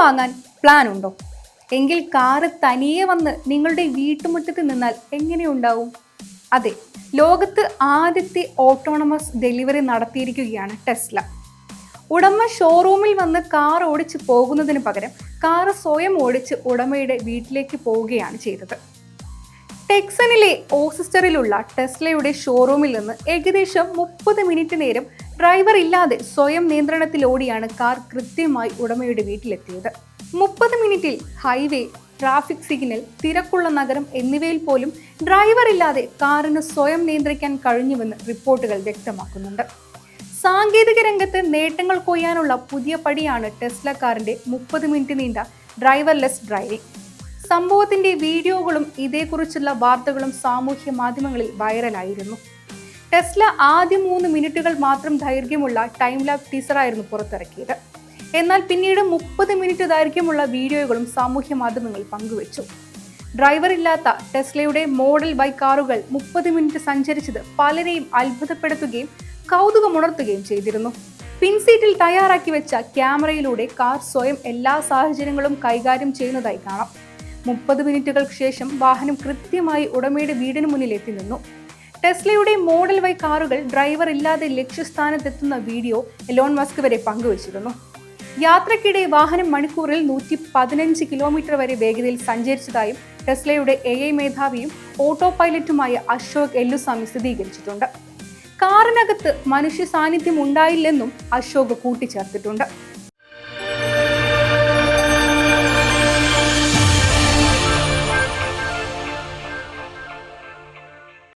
വാങ്ങാൻ പ്ലാൻ ഉണ്ടോ എങ്കിൽ കാറ് തനിയെ വന്ന് നിങ്ങളുടെ വീട്ടുമുറ്റത്ത് നിന്നാൽ എങ്ങനെയുണ്ടാവും? അതെ ലോകത്ത് ആദ്യത്തെ ഓട്ടോണമസ് ഡെലിവറി നടത്തിയിരിക്കുകയാണ് ടെസ്ല. ഉടമ ഷോറൂമിൽ വന്ന് കാർ ഓടിച്ച് പോകുന്നതിന് പകരം കാർ സ്വയം ഓടിച്ച് ഉടമയുടെ വീട്ടിലേക്ക് പോവുകയാണ് ചെയ്തത്. ടെക്സനിലെ ഓസിസ്റ്ററിലുള്ള ടെസ്ലയുടെ ഷോറൂമിൽ നിന്ന് ഏകദേശം മുപ്പത് മിനിറ്റ് നേരം ഡ്രൈവർ ഇല്ലാതെ സ്വയം നിയന്ത്രണത്തിലോടിയാണ് കാർ കൃത്യമായി ഉടമയുടെ വീട്ടിലെത്തിയത്. മുപ്പത് മിനിറ്റിൽ ഹൈവേ ട്രാഫിക് സിഗ്നൽ തിരക്കുള്ള നഗരം എന്നിവയിൽ പോലും ഡ്രൈവർ ഇല്ലാതെ കാറിന് സ്വയം നിയന്ത്രിക്കാൻ കഴിഞ്ഞുവെന്ന് റിപ്പോർട്ടുകൾ വ്യക്തമാക്കുന്നുണ്ട്. സാങ്കേതിക രംഗത്ത് നേട്ടങ്ങൾ കൊയ്യാനുള്ള പുതിയ പടിയാണ് ടെസ്ല കാറിന്റെ മുപ്പത് മിനിറ്റ് നീണ്ട ഡ്രൈവർലെസ് ഡ്രൈവിംഗ്. സംഭവത്തിന്റെ വീഡിയോകളും ഇതേക്കുറിച്ചുള്ള വാർത്തകളും സാമൂഹ്യ മാധ്യമങ്ങളിൽ വൈറലായിരുന്നു. ടെസ്ല ആദ്യ മൂന്ന് മിനിറ്റുകൾ മാത്രം ദൈർഘ്യമുള്ള ടൈം ലാബ് ടീസറായിരുന്നു പുറത്തിറക്കിയത്. എന്നാൽ പിന്നീട് മുപ്പത് മിനിറ്റ് ദൈർഘ്യമുള്ള വീഡിയോകളും സാമൂഹ്യ മാധ്യമങ്ങളിൽ പങ്കുവച്ചു. ഡ്രൈവർ ഇല്ലാത്ത ടെസ്ലയുടെ മോഡൽ ബൈക്ക് കാറുകൾ മുപ്പത് മിനിറ്റ് സഞ്ചരിച്ചത് പലരെയും അത്ഭുതപ്പെടുത്തുകയും കൗതുകമുണർത്തുകയും ചെയ്തിരുന്നു. പിൻസീറ്റിൽ തയ്യാറാക്കി വെച്ച ക്യാമറയിലൂടെ കാർ സ്വയം എല്ലാ സാഹചര്യങ്ങളും കൈകാര്യം ചെയ്യുന്നതായി കാണാം. മുപ്പത് മിനിറ്റുകൾക്ക് ശേഷം വാഹനം കൃത്യമായി ഉടമയുടെ വീടിന് മുന്നിൽ എത്തി നിന്നു. ടെസ്ലയുടെ മോഡൽ വൈ കാറുകൾ ഡ്രൈവർ ഇല്ലാതെ ലക്ഷ്യസ്ഥാനത്തെത്തുന്ന വീഡിയോ എലോൺ മസ്ക് വരെ പങ്കുവച്ചിരുന്നു. യാത്രക്കിടെ വാഹനം മണിക്കൂറിൽ നൂറ്റി പതിനഞ്ച് കിലോമീറ്റർ വരെ വേഗതയിൽ സഞ്ചരിച്ചതായും ടെസ്ലയുടെ എ ഐ മേധാവിയും ഓട്ടോ പൈലറ്റുമായ അശോക് എല്ലുസ്വാമി സ്ഥിരീകരിച്ചിട്ടുണ്ട്. കാറിനകത്ത് മനുഷ്യ സാന്നിധ്യം ഉണ്ടായില്ലെന്നും അശോക് കൂട്ടിച്ചേർത്തിട്ടുണ്ട്.